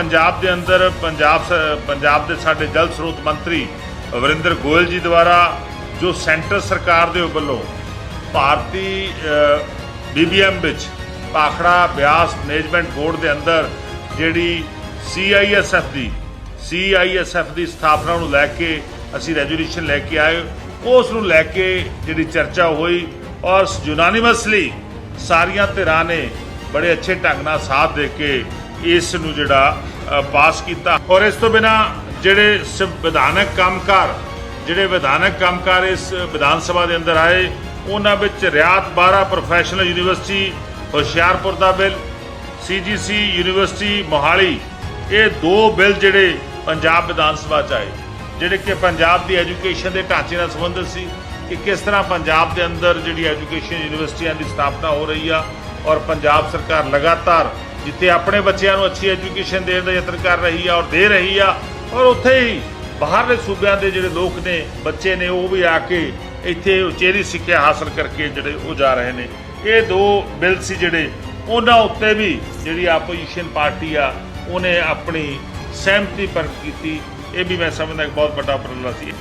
ਪੰਜਾਬ ਦੇ ਅੰਦਰ, ਪੰਜਾਬ ਸ- ਪੰਜਾਬ ਦੇ ਸਾਡੇ ਜਲ ਸਰੋਤ ਮੰਤਰੀ ਵਰਿੰਦਰ ਗੋਇਲ ਜੀ ਦੁਆਰਾ ਜੋ ਸੈਂਟਰ ਸਰਕਾਰ ਦੇ ਵੱਲੋਂ ਭਾਰਤੀ ਬੀਬੀਐਮ ਵਿੱਚ ਪਾਖੜਾ ਬਿਆਸ ਮੈਨੇਜਮੈਂਟ ਬੋਰਡ ਦੇ ਅੰਦਰ ਜਿਹੜੀ ਸੀਆਈਐਸਐਫ ਦੀ ਸੀਆਈਐਸਐਫ ਦੀ ਸਥਾਪਨਾ ਨੂੰ ਲੈ ਕੇ ਅਸੀਂ ਰੈਜੂਲੇਸ਼ਨ ਲੈ ਕੇ ਆਏ। ਉਸ ਨੂੰ ਲੈ ਕੇ ਜਿਹੜੀ ਚਰਚਾ ਹੋਈ ਔਰ ਯੂਨਾਨੀਮਸਲੀ ਸਾਰੀਆਂ ਧਿਰਾਂ ਨੇ ਬੜੇ ਅੱਛੇ ਢੰਗ ਨਾਲ ਸਾਥ ਦੇ ਕੇ ਇਸ ਨੂੰ ਜਿਹੜਾ ਪਾਸ ਕੀਤਾ। ਔਰ ਇਸ ਤੋਂ ਬਿਨਾ ਜਿਹੜੇ ਸੰਵਿਧਾਨਕ ਕੰਮਕਾਰ, ਜਿਹੜੇ ਵਿਧਾਨਕ ਕੰਮਕਾਰ ਇਸ ਵਿਧਾਨ ਸਭਾ ਦੇ ਅੰਦਰ ਆਏ, ਉਹਨਾਂ ਵਿੱਚ ਰਿਆਤ 12 ਪ੍ਰੋਫੈਸ਼ਨਲ ਯੂਨੀਵਰਸਿਟੀ ਹੁਸ਼ਿਆਰਪੁਰ ਦਾ ਬਿੱਲ ਸੀਜੀਸੀ ਯੂਨੀਵਰਸਿਟੀ ਮੋਹਾਲੀ, ਇਹ ਦੋ ਬਿੱਲ ਜਿਹੜੇ ਪੰਜਾਬ ਵਿਧਾਨ ਸਭਾ ਚ ਆਏ। ਜਿਹੜੇ ਕਿ ਪੰਜਾਬ ਦੀ ਐਜੂਕੇਸ਼ਨ ਦੇ ਢਾਂਚੇ ਨਾਲ ਸੰਬੰਧਿਤ ਸੀ ਕਿ ਕਿਸ ਤਰ੍ਹਾਂ ਪੰਜਾਬ ਦੇ ਅੰਦਰ ਜਿਹੜੀ ਐਜੂਕੇਸ਼ਨ ਯੂਨੀਵਰਸਿਟੀਆਂ ਦੀ ਸਥਾਪਨਾ ਹੋ ਰਹੀ ਆ ਔਰ ਪੰਜਾਬ ਸਰਕਾਰ ਲਗਾਤਾਰ ਜਿੱਥੇ ਆਪਣੇ ਬੱਚਿਆਂ ਨੂੰ ਅੱਛੀ ਐਜੂਕੇਸ਼ਨ ਦੇਣ ਦਾ ਯਤਨ ਕਰ ਰਹੀ ਆ ਔਰ ਦੇ ਰਹੀ ਆ, ਔਰ ਉੱਥੇ ਹੀ ਬਾਹਰਲੇ ਸੂਬਿਆਂ ਦੇ ਜਿਹੜੇ ਲੋਕ ਨੇ, ਬੱਚੇ ਨੇ, ਉਹ ਵੀ ਆ ਕੇ ਇੱਥੇ ਉਚੇਰੀ ਸਿੱਖਿਆ ਹਾਸਲ ਕਰਕੇ ਜਿਹੜੇ ਉਹ ਜਾ ਰਹੇ ਨੇ। ਇਹ ਦੋ ਬਿੱਲ ਸੀ ਜਿਹੜੇ, ਉਹਨਾਂ ਉੱਤੇ ਵੀ ਜਿਹੜੀ ਆਪੋਜੀਸ਼ਨ ਪਾਰਟੀ ਆ, ਉਹਨੇ ਆਪਣੀ ਸਹਿਮਤੀ ਪ੍ਰਗਟ ਕੀਤੀ। ਇਹ ਵੀ ਮੈਂ ਸਮਝਦਾ ਇੱਕ ਬਹੁਤ ਵੱਡਾ ਉਪਰਾਲਾ ਸੀ।